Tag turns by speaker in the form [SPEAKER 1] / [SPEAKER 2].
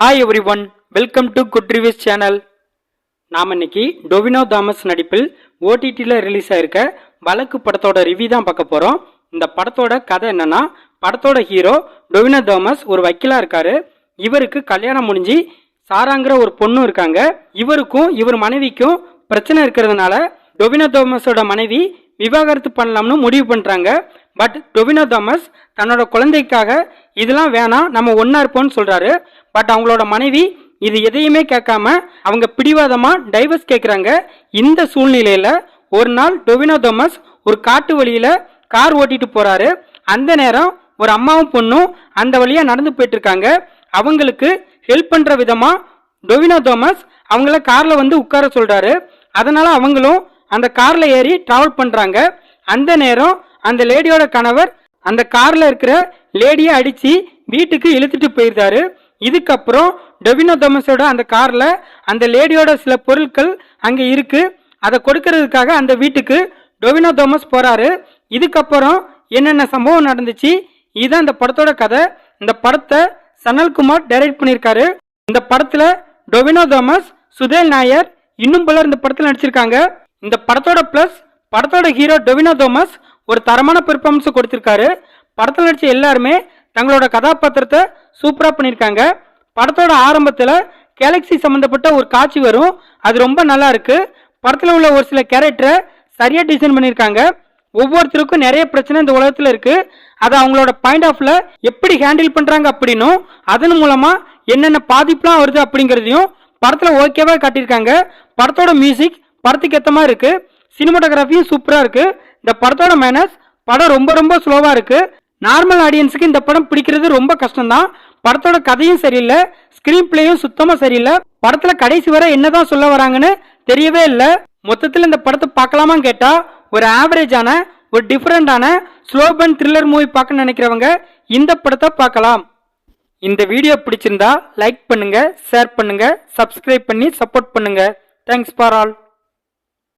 [SPEAKER 1] Hi everyone welcome to good reviews channel நாம் இன்னைக்கு Tovino Thomas நடிப்பில் ஓடிடியில் ரிலீஸ் ஆயிருக்க வழக்கு படத்தோட ரிவ்யூ தான் பார்க்க போகிறோம் இந்த படத்தோட கதை என்னன்னா படத்தோட ஹீரோ டொவினோ தாமஸ் ஒரு வக்கீலாக இருக்காரு. இவருக்கு கல்யாணம் முடிஞ்சு சாராங்கிற ஒரு பொண்ணும் இருக்காங்க. இவருக்கும் இவர் மனைவிக்கும் பிரச்சனை இருக்கிறதுனால டொவினோ தாமஸோட மனைவி விவாகரத்து பண்ணலாம்னு முடிவு பண்ணுறாங்க பட் டொவினோ தாமஸ் தன்னோட குழந்தைக்காக இதெல்லாம் வேணாம் நம்ம ஒன்றா இருப்போம்னு சொல்கிறாரு பட் அவங்களோட மனைவி இது எதையுமே கேட்காம அவங்க பிடிவாதமா டைவர்ஸ் கேட்குறாங்க இந்த சூழ்நிலையில ஒரு நாள் டொவினோ தோமஸ் ஒரு காட்டு வழியில கார் ஓட்டிட்டு போறாரு. அந்த நேரம் ஒரு அம்மாவும் பொண்ணும் அந்த வழியா நடந்து போயிட்டு இருக்காங்க. அவங்களுக்கு ஹெல்ப் பண்ற விதமா டொவினோ தோமஸ் அவங்கள கார்ல வந்து உட்கார சொல்றாரு. அதனால அவங்களும் அந்த கார்ல ஏறி டிராவல் பண்றாங்க. அந்த நேரம் அந்த லேடியோட கணவர் அந்த கார்ல இருக்கிற லேடியை அடித்து வீட்டுக்கு இழுத்துட்டு போயிருந்தாரு. இதுக்கப்புறம் டொவினோ தோமஸோட அந்த காரில் அந்த லேடியோட சில பொருட்கள் அங்கே இருக்கு. அதை கொடுக்கறதுக்காக அந்த வீட்டுக்கு டொவினோ தோமஸ் போகிறாரு இதுக்கப்புறம் என்னென்ன சம்பவம் நடந்துச்சு? இதுதான் இந்த படத்தோட கதை. இந்த படத்தை சனல்குமார் டைரக்ட் பண்ணியிருக்காரு. இந்த படத்தில் டொவினோ தோமஸ் சுதேல் நாயர் இன்னும் பலர் இந்த படத்தில் நடிச்சிருக்காங்க. இந்த படத்தோட ப்ளஸ் படத்தோட ஹீரோ டொவினோ தோமஸ் ஒரு தரமான பெர்ஃபார்மன்ஸ் கொடுத்திருக்காரு. படத்தில் நடித்த எல்லாருமே தங்களோட கதாபாத்திரத்தை சூப்பராக பண்ணியிருக்காங்க. படத்தோட ஆரம்பத்தில் கேலக்ஸி சம்மந்தப்பட்ட ஒரு காட்சி வரும். அது ரொம்ப நல்லா இருக்கு. படத்தில் உள்ள ஒரு சில கேரக்டரை சரியாக டிசைன் பண்ணியிருக்காங்க. ஒவ்வொருத்தருக்கும் நிறைய பிரச்சனை இந்த உலகத்தில் இருக்கு. அதை அவங்களோட பாயிண்ட் ஆஃப்ல எப்படி ஹேண்டில் பண்றாங்க அப்படின்னும் அதன் மூலமா என்னென்ன பாதிப்புலாம் வருது அப்படிங்கிறதையும் படத்தில் ஓகேவா காட்டியிருக்காங்க. படத்தோட மியூசிக் படத்துக்கு ஏற்ற மாதிரி இருக்கு. சினிமாட்டோகிராஃபியும் சூப்பராக இருக்கு. இந்த படத்தோட மேனஸ் படம் ரொம்ப ரொம்ப ஸ்லோவாக இருக்கு. நார்மல் ஆடியன்ஸுக்கு இந்த படம் பிடிக்கிறது ரொம்ப கஷ்டம்தான். படத்தோட கதையும் சரியில்லை ஸ்கிரீன் பிளேயும் சுத்தமா சரியில்லை. படத்துல கடைசி வரை என்னதான் சொல்ல வராங்கன்னு தெரியவே இல்லை. மொத்தத்தில் இந்த படத்தை பார்க்கலாமான்னு கேட்டா ஒரு ஆவரேஜான ஒரு டிஃப்ரெண்டான ஸ்லோபன் த்ரில்லர் மூவி பார்க்க நினைக்கிறவங்க இந்த படத்தை பார்க்கலாம். இந்த வீடியோ பிடிச்சிருந்தா லைக் பண்ணுங்க ஷேர் பண்ணுங்க சப்ஸ்கிரைப் பண்ணி சப்போர்ட் பண்ணுங்க. Thanks for all